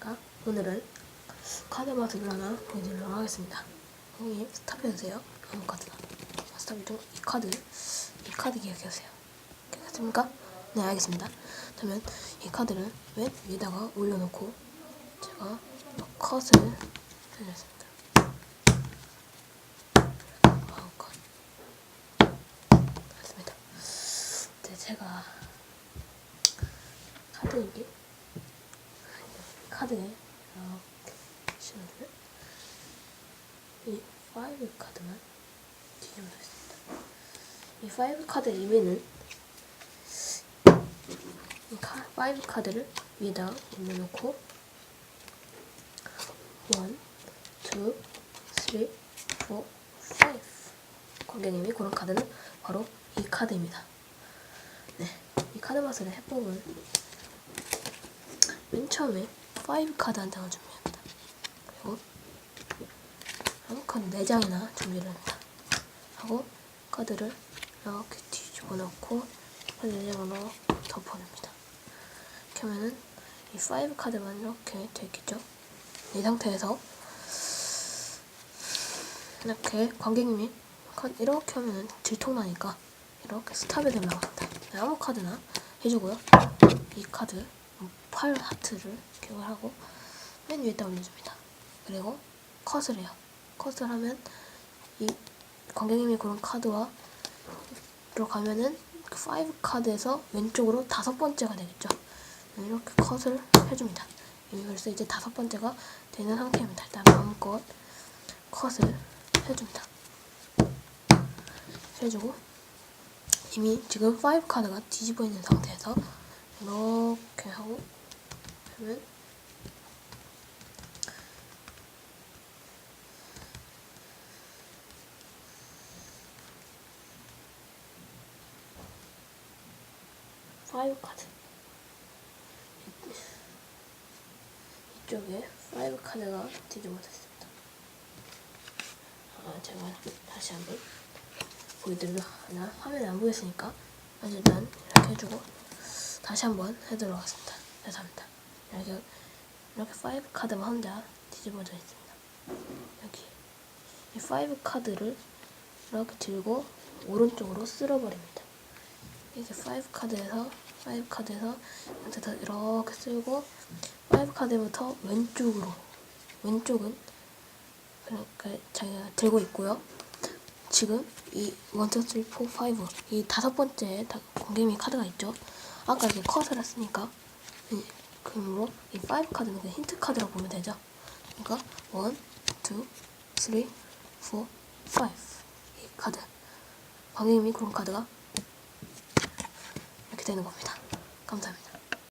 안녕하십니까? 오늘은 카드 맛을 하나 보여드리도록 하겠습니다. 형님 스탑 해주세요. 아무 카드나 스탑이죠 이 카드. 이 카드 기억해주세요. 기억하십니까? 네 알겠습니다. 그러면 이 카드를 맨 위에다가 올려놓고 제가 컷을 해주겠습니다. 이제 제가 카드 이게 카드에 이렇게 치면은 이 파이브 카드만 뒤집어져 있습니다. 이 파이브 카드 의미는 이 카, 파이브 카드를 위에다 올려놓고 원, 투, 쓰리, 포, 파이브 관객님이 고른 카드는 바로 이 카드입니다. 네, 이 카드 마술의 해법은 맨 처음에 5 카드 한 장을 준비합니다. 그리고 아무 카드 4장이나 준비를 합니다. 하고 카드를 이렇게 뒤집어 놓고 카드 4장으로 덮어줍니다. 이렇게 하면은 이5 카드만 이렇게 돼 있겠죠? 이 상태에서 이렇게 관객님이 카- 이렇게 하면은 들통나니까 이렇게 스탑에 되면 나옵니다. 네, 아무 카드나 해주고요. 이 카드 팔 하트를 기억을 하고 맨 위에다 올려줍니다. 그리고 컷을 해요. 컷을 하면 이 관객님이 고른 카드와 들어가면은 그5 카드에서 왼쪽으로 다섯 번째가 되겠죠. 네, 이렇게 컷을 해줍니다. 이미 벌써 이제 다섯 번째가 되는 상태입니다. 일단 마음껏 컷을 해줍니다. 해주고 이미 지금 5 카드가 뒤집어 있는 상태에서 이렇게 하고 하면 파이브 카드. 이쪽에 파이브 카드가 뒤집어졌습니다. 아, 제가 다시 한번 보여드리려 하나 화면에 안 보였으니까 일단 이렇게 해주고 다시 한번 해도록 하겠습니다. 죄송합니다. 이렇게 이렇게 5 카드만 혼자 뒤집어져 있습니다. 여기 이5 카드를 이렇게 들고 오른쪽으로 쓸어버립니다. 이게 5 카드에서 5 카드에서 이렇게 쓸고 5 카드부터 왼쪽으로 왼쪽은 그렇게 자기가 들고 있고요. 지금 이 1, 2, 3, 4, 5이 다섯 번째 다- 공개미 카드가 있죠. 아까 이렇게 컷을 했으니까 이- 그러므로 이 5 카드는 그냥 힌트 카드라고 보면 되죠. 그러니까 1, 2, 3, 4, 5 이 카드 관객님이 그런 카드가 이렇게 되는 겁니다. 감사합니다.